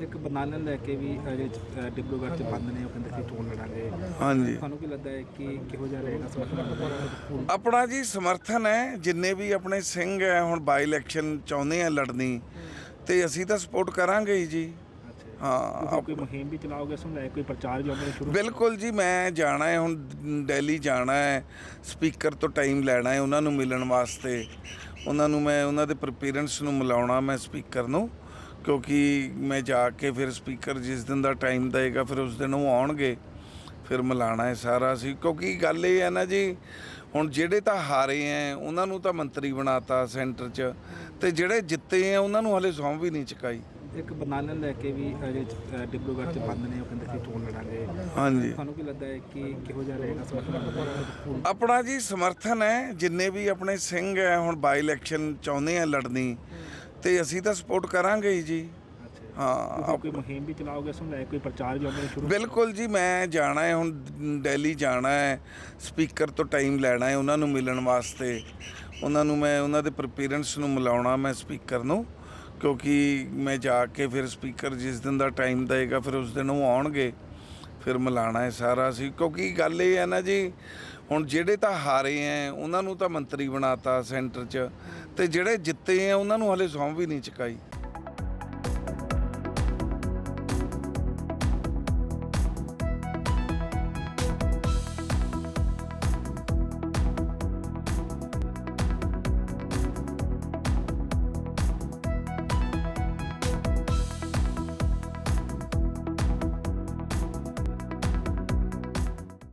ਇੱਕ ਬਨਾਨਾ ਲੈ ਕੇ ਵੀ ਅਜੇ ਡਿਬਰੂਗੜ੍ਹ ਚ ਬੰਦ ਨੇ ਉਹ ਕਹਿੰਦੇ ਸੀ ਚੋਣ ਲੜਾਂਗੇ। ਹਾਂਜੀ। ਤੁਹਾਨੂੰ ਕੀ ਲੱਗਦਾ ਹੈ ਕਿ ਕਿਹੋ ਜਿਹਾ ਰਹੇਗਾ ਸਮਰਥਨ? ਆਪਣਾ ਜੀ ਸਮਰਥਨ ਹੈ ਜਿੰਨੇ ਵੀ ਆਪਣੇ ਸਿੰਘ ਹੈ ਹੁਣ ਬਾਈ ਇਲੈਕਸ਼ਨ ਚਾਹੁੰਦੇ ਆ ਲੜਨੀ ਤੇ ਅਸੀਂ ਤਾਂ ਸਪੋਰਟ ਕਰਾਂਗੇ ਹੀ ਜੀ। ਹਾਂ ਕੋਈ ਮੁਹਿੰਮ ਵੀ ਚਲਾਓਗੇ ਇਸ ਨੂੰ ਲੈ ਕੇ ਕੋਈ ਪ੍ਰਚਾਰ ਜੋ ਆਪਣੇ ਸ਼ੁਰੂ? ਬਿਲਕੁਲ ਜੀ ਮੈਂ ਜਾਣਾ ਹੈ ਹੁਣ ਦਿੱਲੀ ਜਾਣਾ ਹੈ ਸਪੀਕਰ ਤੋਂ ਟਾਈਮ ਲੈਣਾ ਹੈ ਉਹਨਾਂ ਨੂੰ ਮਿਲਣ ਵਾਸਤੇ। ਉਹਨਾਂ ਨੂੰ ਮੈਂ ਉਹਨਾਂ ਦੇ ਪੇਰੈਂਟਸ ਨੂੰ ਮਿਲਾਉਣਾ ਮੈਂ ਸਪੀਕਰ ਨੂੰ। ਕਿਉਂਕਿ ਮੈਂ ਜਾ ਕੇ ਫਿਰ ਸਪੀਕਰ ਜਿਸ ਦਿਨ ਦਾ ਟਾਈਮ ਦੇਗਾ ਫਿਰ ਉਸ ਦਿਨ ਉਹ ਆਉਣਗੇ ਫਿਰ ਮਿਲਾਣਾ ਹੈ ਸਾਰਾ ਸੀ। ਕਿਉਂਕਿ ਗੱਲ ਇਹ ਹੈ ਨਾ ਜੀ ਹੁਣ ਜਿਹੜੇ ਤਾਂ ਹਾਰੇ ਹੈ ਉਹਨਾਂ ਨੂੰ ਤਾਂ ਮੰਤਰੀ ਬਣਾਤਾ ਸੈਂਟਰ 'ਚ ਤੇ ਜਿਹੜੇ ਜਿੱਤੇ ਹੈ ਉਹਨਾਂ ਨੂੰ ਹਲੇ ਸੌਂ ਵੀ ਨਹੀਂ ਚੁਕਾਈ। ਇੱਕ ਬਨਾਨਾ ਲੈ ਕੇ ਵੀ ਡਿਬਰੂਗੜ੍ਹ ਚ ਬੰਦ ਨੇ ਉਹ ਕਹਿੰਦੇ ਸੀ ਚੋਣ ਲੜਾਂਗੇ। ਹਾਂਜੀ। ਤੁਹਾਨੂੰ ਕੀ ਲੱਗਦਾ ਹੈ ਕਿ ਕਿਹੋ ਜਿਹਾ ਰਹੇਗਾ ਸਮਰਥਨ? ਆਪਣਾ ਜੀ ਸਮਰਥਨ ਹੈ ਜਿੰਨੇ ਵੀ ਆਪਣੇ ਸਿੰਘ ਹੈ ਹੁਣ ਬਾਈ ਇਲੈਕਸ਼ਨ ਚਾਹੁੰਦੇ ਆ ਲੜਨੀ ਤੇ ਅਸੀਂ ਤਾਂ ਸਪੋਰਟ ਕਰਾਂਗੇ ਹੀ ਜੀ। ਹਾਂ। ਕੋਈ ਮੁਹਿੰਮ ਵੀ ਚਲਾਓਗੇ ਕੇ ਕੋਈ ਪ੍ਰਚਾਰ ਜੋ ਆਪਣੇ ਸ਼ੁਰੂ ਬਿਲਕੁਲ ਜੀ ਮੈਂ ਜਾਣਾ ਹੈ ਹੁਣ ਦਿੱਲੀ ਜਾਣਾ ਹੈ ਸਪੀਕਰ ਤੋਂ ਟਾਈਮ ਲੈਣਾ ਹੈ ਉਹਨਾਂ ਨੂੰ ਮਿਲਣ ਵਾਸਤੇ। ਉਹਨਾਂ ਨੂੰ ਮੈਂ ਉਹਨਾਂ ਦੇ ਪੇਰੈਂਟਸ ਨੂੰ ਮਿਲਾਉਣਾ ਮੈਂ ਸਪੀਕਰ ਨੂੰ ਕਿਉਂਕਿ ਮੈਂ ਜਾ ਕੇ ਫਿਰ ਸਪੀਕਰ ਜਿਸ ਦਿਨ ਦਾ ਟਾਈਮ ਦੇਗਾ ਫਿਰ ਉਸ ਦਿਨ ਉਹ ਆਉਣਗੇ। ਫਿਰ ਮਿਲਾਣਾ ਹੈ ਸਾਰਾ ਸੀ। ਕਿਉਂਕਿ ਗੱਲ ਇਹ ਹੈ ਨਾ ਜੀ, ਹੁਣ ਜਿਹੜੇ ਤਾਂ ਹਾਰੇ ਹੈ ਉਹਨਾਂ ਨੂੰ ਤਾਂ ਮੰਤਰੀ ਬਣਾਤਾ ਸੈਂਟਰ 'ਚ ਤੇ ਜਿਹੜੇ ਜਿੱਤੇ ਹੈ ਉਹਨਾਂ ਨੂੰ ਹਲੇ ਸੌਂ ਵੀ ਨਹੀਂ ਚੁਕਾਈ।